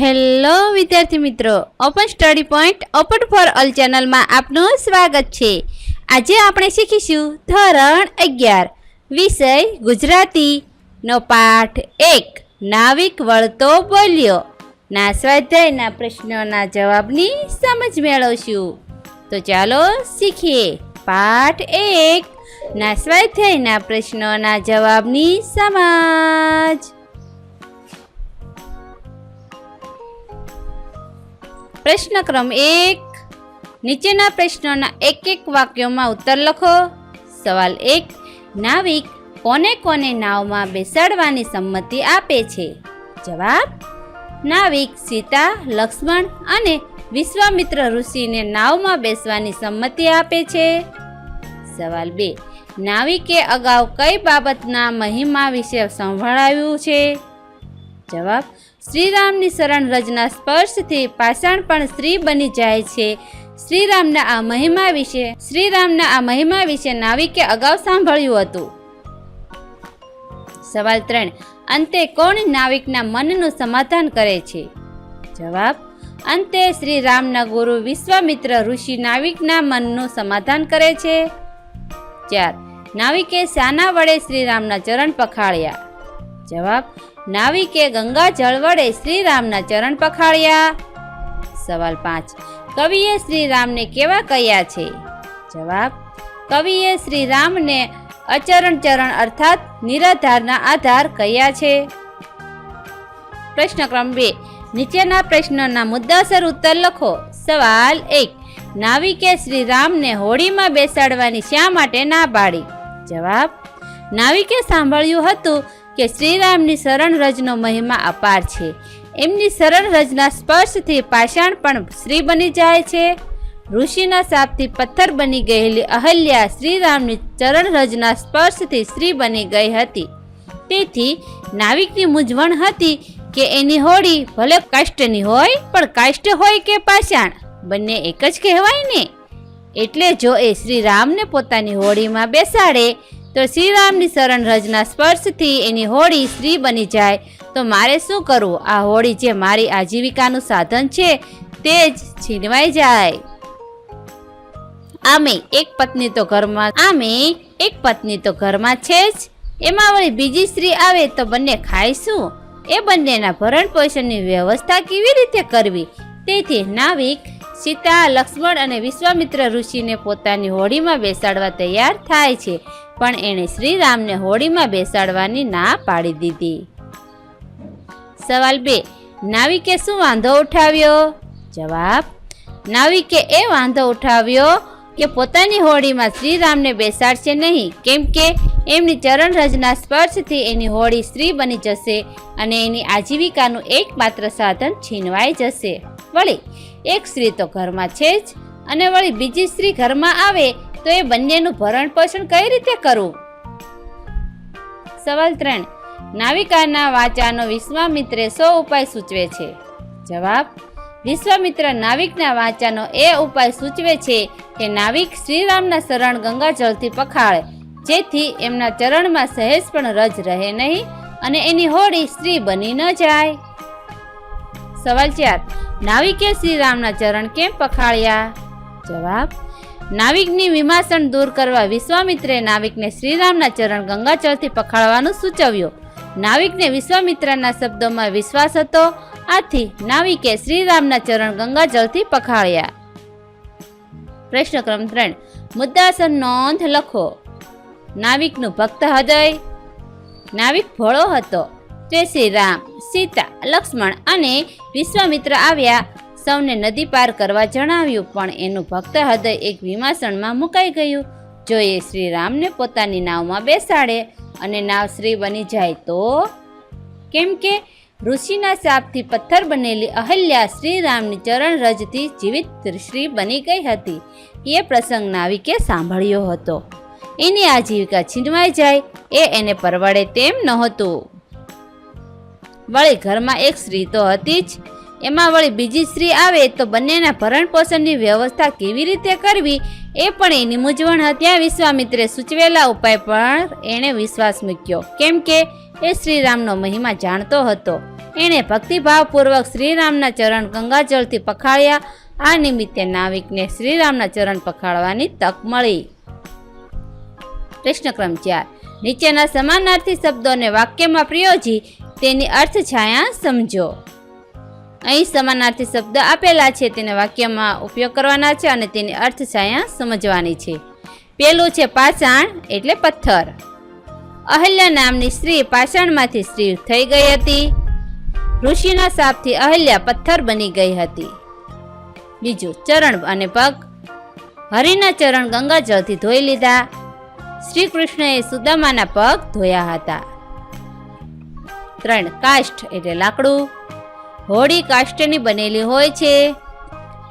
Hello, વિદ્યાર્થી મિત્રો. Open Study Point open for all ચેનલમાં આપનું સ્વાગત છે. આજે આપણે શીખીશું ધોરણ અગિયાર, વિષય ગુજરાતીનો પાઠ એક, નાવિક વળતો બોલ્યો. ના સ્વાધ્યાયના પ્રશ્નોના જવાબની સમજ મેળવશું. તો ચાલો શીખીએ. પાઠ એક, ના સ્વાધ્યાયના પ્રશ્નોના જવાબની સમજ. પ્રશ્ન ક્રમ એક, નીચેના પ્રશ્નોના એક એક વાક્યોમાં ઉત્તર લખો. સવાલ એક, નાવિક કોને કોને નાવમાં બેસાડવાની સંમતિ આપે છે? જવાબ, નાવિક સીતા, લક્ષ્મણ અને વિશ્વામિત્ર ઋષિને નાવમાં બેસવાની સંમતિ આપે છે. સવાલ બે, નાવિકે અગાઉ કઈ બાબતના મહિમા વિશે સંભળાવ્યું છે? જવાબ, શ્રીરામની શરણ રજના સ્પર્શથી પાષાણ પણ સ્ત્રી બની જાય છે. શ્રીરામના આ મહિમા વિશે, શ્રીરામના આ મહિમા વિશે નાવિકે અગાઉ સાંભળ્યું હતું. સવાલ ત્રણ, અંતે કોણ નાવિકના મનનું સમાધાન કરે છે? જવાબ, અંતે શ્રી રામના ગુરુ વિશ્વામિત્ર ઋષિ નાવિકના મનનું સમાધાન કરે છે. ચાર, નાવિકે શાના વડે શ્રીરામના ચરણ પખાળ્યા. જવાબ નાવિકે ગંગા જળ વડે શ્રીરામના ચરણ પખાળ્યા. સવાલ પાંચ. કવિએ શ્રીરામને કેવા કહ્યા છે? જવાબ, કવિએ શ્રીરામને અચરણ ચરણ અર્થાત નિરાધારના આધાર કહ્યા છે. પ્રશ્ન ક્રમ બે. નીચેના પ્રશ્નોના મુદ્દાસર ઉત્તર લખો. સવાલ એક. નાવિકે શ્રીરામને હોડીમાં બેસાડવાની શા માટે ના પાડી? જવાબ, નાવિકે સાંભળ્યું હતું કે શ્રીરામની શરણ રજનો મહિમા અપાર છે. એમની શરણ રજના સ્પર્શથી પાષાણ પણ શ્રી બની જાય છે. ઋષિના શાપથી પથ્થર બની ગયેલી અહલ્યા શ્રીરામની ચરણ રજના સ્પર્શથી સ્ત્રી બની ગઈ હતી. તેથી નાવિકની મૂંઝવણ હતી કે એની હોડી ભલે કાષ્ટની હોય, પણ કાષ્ટ હોય કે પાષાણ, બંને એક જ કહેવાય ને એટલે જો એ શ્રીરામને પોતાની હોડીમાં બેસાડે તો શ્રીરામની શરણ રજના સ્પર્શથી એની હોડી સ્ત્રી બની જાય. તો મારે શું કરવું? આ હોડી જે મારી આજીવિકાનું સાધન છે, તે જ છીનવાઈ જાય. આમે એક પત્ની તો ઘરમાં, આમે એક પત્ની તો ઘરમાં છે જ. એમાં વળી બીજી સ્ત્રી આવે તો બંને ખાઈશું. એ બંનેના ભરણ પોષણની વ્યવસ્થા કેવી રીતે કરવી? તેથી નાવિક, સીતા, લક્ષ્મણ અને વિશ્વામિત્ર ઋષિને પોતાની હોડીમાં બેસાડવા તૈયાર થાય છે. પણ એણે શ્રીરામને હોડીમાં બેસાડવાની ના પાડી દીધી. સવાલ બે, નાવિકે શું વાંધો ઉઠાવ્યો? જવાબ, નાવિકે એ વાંધો ઉઠાવ્યો કે પોતાની હોડીમાં શ્રીરામને બેસાડશે નહીં, કેમ કે એમની ચરણ રજના સ્પર્શથી એની હોડી સ્ત્રી બની જશે અને એની આજીવિકાનું એકમાત્ર સાધન છીનવાઈ જશે. વળી, એક સ્ત્રી તો ઘરમાં છે જ અને વળી બીજી સ્ત્રી ઘરમાં આવે તો એ બંનેનું ભરણ પોષણ કઈ રીતે કરવું? સવાલ ત્રણ. નાવિકાના વાચાનો વિશ્વામિત્રે સો ઉપાય સૂચવે છે. જવાબ. વિશ્વામિત્ર નાવિકના વાચાનો એ ઉપાય સૂચવે છે કે નાવિક શ્રીરામના શરણ ગંગાજળથી પખાળે, જેથી એમના ચરણમાં સહેજ પણ રજ રહે નહીં અને એની હોડી સ્ત્રી બની ન જાય. સવાલ ચાર. નાવિકે શ્રીરામના ચરણ કેમ પખાળ્યા? જવાબ. નાવિકની વિમાસણ દૂર કરવા વિશ્વામિત્રે નાવિકને શ્રીરામના ચરણ ગંગાજળથી પખાળવાનું સૂચવ્યું. નાવિકને વિશ્વામિત્રના શબ્દોમાં વિશ્વાસ હતો. આથી નાવિકે શ્રીરામના ચરણ ગંગાજળથી પખાળ્યા. પ્રશ્ન ક્રમ ત્રણ. મુદ્દાસર નોંધ લખો. નાવિકનું ભક્ત હૃદય. નાવિક ભોળો હતો. તે શ્રી રામ સીતા, લક્ષ્મણ અને વિશ્વામિત્ર આવ્યા. સૌને નદી પાર કરવા જણાવ્યું, પણ એનું ભક્ત હૃદય એક વિમાસણમાં મુકાઈ ગયું. જો એ શ્રી રામને પોતાની નાવમાં બેસાડે અને નાવ શ્રી બની જાય તો? કેમ કે ઋષિના શાપથી પથ્થર બનેલી અહલ્યા શ્રીરામની ચરણ રજથી જીવિત શ્રી બની ગઈ હતી. એ પ્રસંગ નાવિકે સાંભળ્યો હતો. એની આજીવિકા છીનવાઈ જાય, એ એને પરવડે તેમ નહોતું. વળી ઘરમાં એક સ્ત્રી તો હતી જ. એમાં વળી બીજી સ્ત્રી આવે તો બંનેના ભરણ પોષણની વ્યવસ્થા કેવી રીતે કરવી એ પણ એની મૂંઝવણ હતી વિશ્વામિત્રે સૂચવેલા ઉપાય પર એણે વિશ્વાસ મૂક્યો. કેમ કે એ શ્રીરામનો મહિમા જાણતો હતો. એણે ભક્તિભાવપૂર્વક શ્રીરામના ચરણ ગંગાજળથી પખાળ્યા. આ નિમિત્તે નાવિકને શ્રીરામના ચરણ પખાળવાની તક મળી. પ્રશ્નક્રમ ચાર. નીચેના સમાનાર્થી શબ્દોને વાક્યમાં પ્રયોજી તેની અર્થ છાયા સમજો. અહીં સમાનાર્થી શબ્દ આપેલા છે, તેને વાક્યમાં ઉપયોગ કરવાના છે અને તેની અર્થ છાયા સમજવાની છે. પેલું છે પાષાણ, એટલે પથ્થર. અહલ્યા નામની સ્ત્રી પાષાણમાંથી સ્ત્રી થઈ ગઈ હતી. ઋષિના શાપથી અહલ્યા પથ્થર બની ગઈ હતી. બીજું, ચરણ અને પગ. હરિના ચરણ ગંગાજળથી ધોઈ લીધા. શ્રી કૃષ્ણએ સુદામાના પગ ધોયા હતા. ત્રણ, કાષ્ઠ, એટલે લાકડું. હોડી કાષ્ટની બનેલી હોય છે.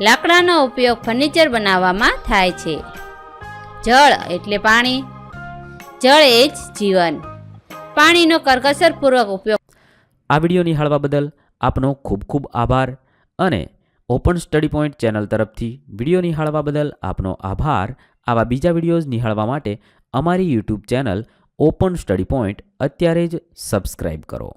લાકડાનો ઉપયોગ ફર્નિચર બનાવવામાં થાય છે. જળ એટલે પાણી. જળ એ જ જીવન. પાણીનો કરકસરપૂર્વક ઉપયોગ આ વીડિયો નિહાળવા બદલ આપનો ખૂબ ખૂબ આભાર અને ઓપન સ્ટડી પોઈન્ટ ચેનલ તરફથી વીડિયો નિહાળવા બદલ આપનો આભાર. આવા બીજા વિડીયોઝ નિહાળવા માટે અમારી YouTube channel Open Study Point અત્યારે જ સબસ્ક્રાઇબ કરો.